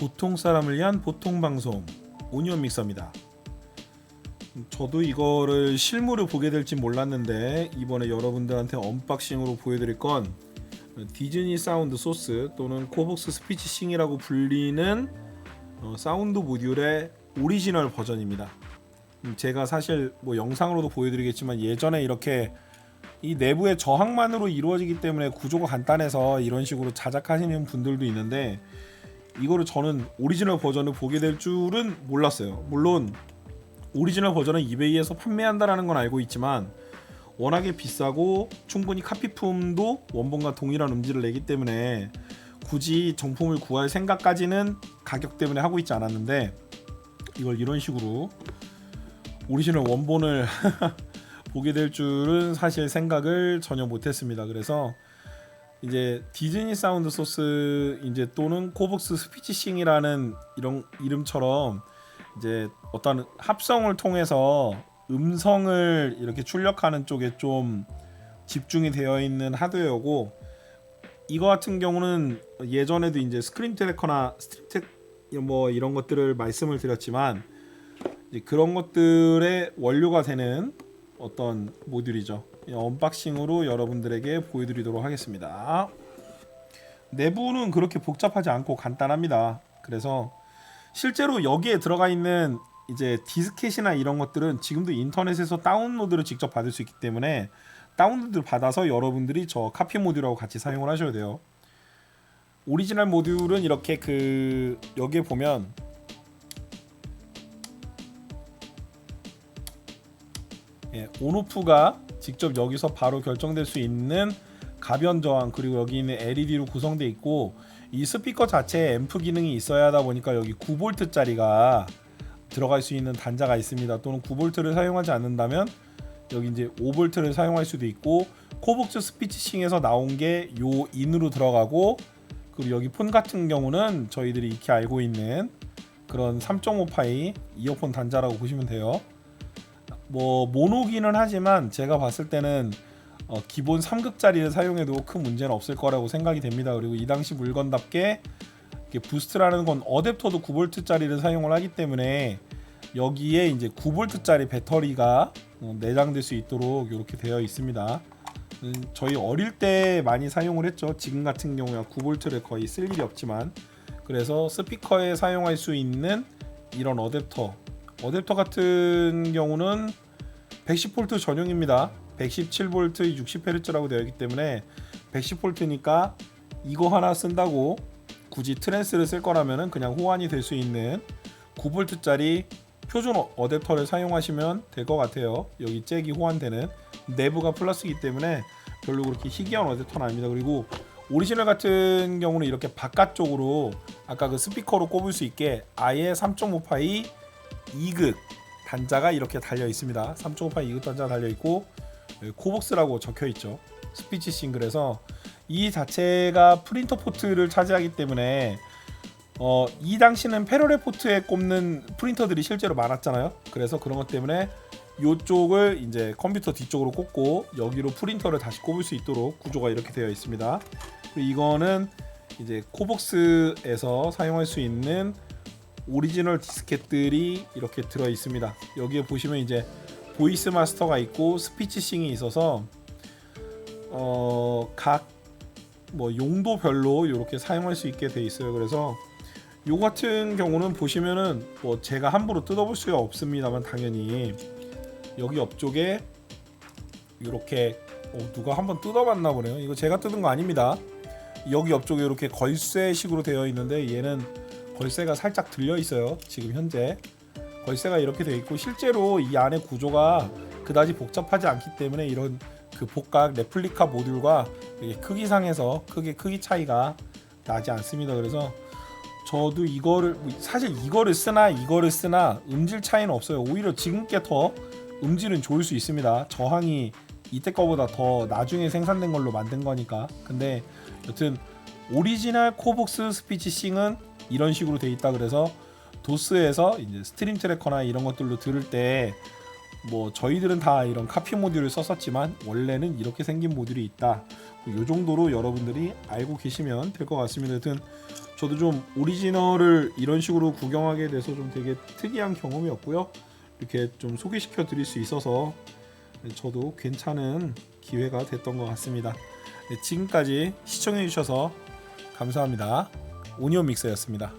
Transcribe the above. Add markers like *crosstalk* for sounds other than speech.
보통 사람을 위한 보통 방송 오니언 믹서입니다. 저도 이거를 실물을 보게 될지 몰랐는데 이번에 여러분들한테 언박싱으로 보여드릴 건 디즈니 사운드 소스 또는 코복스 스피치싱이라고 불리는 어, 사운드 모듈의 오리지널 버전입니다. 음, 제가 사실 뭐 영상으로도 보여드리겠지만 예전에 이렇게 이 내부의 저항만으로 이루어지기 때문에 구조가 간단해서 이런 식으로 자작하시는 분들도 있는데 이거를 저는 오리지널 버전을 보게 될 줄은 몰랐어요. 물론 오리지널 버전은 이베이에서 판매한다라는 건 알고 있지만 워낙에 비싸고 충분히 카피품도 원본과 동일한 음질을 내기 때문에 굳이 정품을 구할 생각까지는 가격 때문에 하고 있지 않았는데 이걸 이런 식으로 오리지널 원본을 *laughs* 보게 될 줄은 사실 생각을 전혀 못했습니다. 그래서 이제 디즈니 사운드 소스 이제 또는 코복스 스피치싱이라는 이런 이름처럼 이제 어떤 합성을 통해서 음성을 이렇게 출력하는 쪽에 좀 집중이 되어 있는 하드웨어고 이거 같은 경우는 예전에도 이제 스크린 트래커나 스트립텍 뭐 이런 것들을 말씀을 드렸지만 그런 것들의 원료가 되는 어떤 모듈이죠. 이 언박싱으로 여러분들에게 보여드리도록 하겠습니다. 내부는 그렇게 복잡하지 않고 간단합니다. 그래서 실제로 여기에 들어가 있는 이제 디스켓이나 이런 것들은 지금도 인터넷에서 다운로드를 직접 받을 수 있기 때문에 다운로드 받아서 여러분들이 저 카피 모듈하고 같이 사용을 하셔야 돼요. 오리지널 모듈은 이렇게 그 여기에 보면 예, 온오프가 직접 여기서 바로 결정될 수 있는 가변 저항 그리고 여기 있는 LED로 구성되어 있고 이 스피커 자체에 앰프 기능이 있어야 하다 보니까 여기 9V짜리가 들어갈 수 있는 단자가 있습니다. 또는 9V를 사용하지 않는다면 여기 이제 5V를 사용할 수도 있고 코복스 스피치싱에서 나온 게 요 인으로 들어가고 그리고 여기 폰 같은 경우는 저희들이 익히 알고 있는 그런 3.5파이 이어폰 단자라고 보시면 돼요. 뭐 모노기는 하지만 제가 봤을 때는 어, 기본 3극짜리를 사용해도 큰 문제는 없을 거라고 생각이 됩니다. 그리고 이 당시 물건답게 부스트라는 건 어댑터도 9V짜리를 사용을 하기 때문에 여기에 이제 9V짜리 배터리가 어, 내장될 수 있도록 이렇게 되어 있습니다. 음, 저희 어릴 때 많이 사용을 했죠. 지금 같은 경우야 9V를 거의 쓸 일이 없지만 그래서 스피커에 사용할 수 있는 이런 어댑터 어댑터 같은 경우는 110V 전용입니다. 117V 60Hz라고 되어 있기 때문에 110V니까 이거 하나 쓴다고 굳이 트랜스를 쓸 거라면은 그냥 호환이 될 수 있는 9V짜리 표준 어- 어댑터를 사용하시면 될 것 같아요. 여기 잭이 호환되는 내부가 플러스이기 때문에 별로 그렇게 희귀한 어댑터는 아닙니다. 그리고 오리지널 같은 경우는 이렇게 바깥쪽으로 아까 그 스피커로 꼽을 수 있게 아예 3.5파이 2극 단자가 이렇게 달려 있습니다. 3.5파이 2극 단자가 달려 있고 여기 코복스라고 적혀 있죠. 스피치 싱글에서 이 자체가 프린터 포트를 차지하기 때문에 어, 이 당시는 패러렐 포트에 꼽는 프린터들이 실제로 많았잖아요. 그래서 그런 것 때문에 이쪽을 이제 컴퓨터 뒤쪽으로 꽂고 여기로 프린터를 다시 꼽을 수 있도록 구조가 이렇게 되어 있습니다. 그리고 이거는 이제 코복스에서 사용할 수 있는 오리지널 디스켓들이 이렇게 들어 있습니다. 여기에 보시면 이제 보이스 마스터가 있고 스피치싱이 있어서 어, 각 뭐 용도별로 이렇게 사용할 수 있게 돼 있어요. 그래서 요 같은 경우는 보시면은 뭐 제가 함부로 뜯어볼 수가 없습니다만 당연히 여기 옆쪽에 이렇게 어, 누가 한번 뜯어봤나 보네요. 이거 제가 뜯은 거 아닙니다. 여기 옆쪽에 이렇게 걸쇠식으로 되어 있는데 얘는 걸쇠가 살짝 들려 있어요. 지금 현재 걸쇠가 이렇게 되어 있고 실제로 이 안에 구조가 그다지 복잡하지 않기 때문에 이런 그 복각 레플리카 모듈과 크기상에서 크게 크기 차이가 나지 않습니다. 그래서 저도 이거를 사실 이거를 쓰나 이거를 쓰나 음질 차이는 없어요. 오히려 지금 게 더 음질은 좋을 수 있습니다. 저항이 이때 거보다 더 나중에 생산된 걸로 만든 거니까. 근데 여튼 오리지널 코복스 스피치 싱은 이런 식으로 돼 있다 그래서 도스에서 이제 스트림 트래커나 이런 것들로 들을 때 뭐 저희들은 다 이런 카피 모듈을 썼었지만 원래는 이렇게 생긴 모듈이 있다. 이 정도로 여러분들이 알고 계시면 될 것 같습니다. 하여튼 저도 좀 오리지널을 이런 식으로 구경하게 돼서 좀 되게 특이한 경험이었고요. 이렇게 좀 소개시켜 드릴 수 있어서 저도 괜찮은 기회가 됐던 것 같습니다. 네, 지금까지 시청해 주셔서 감사합니다. 오니온 믹서였습니다.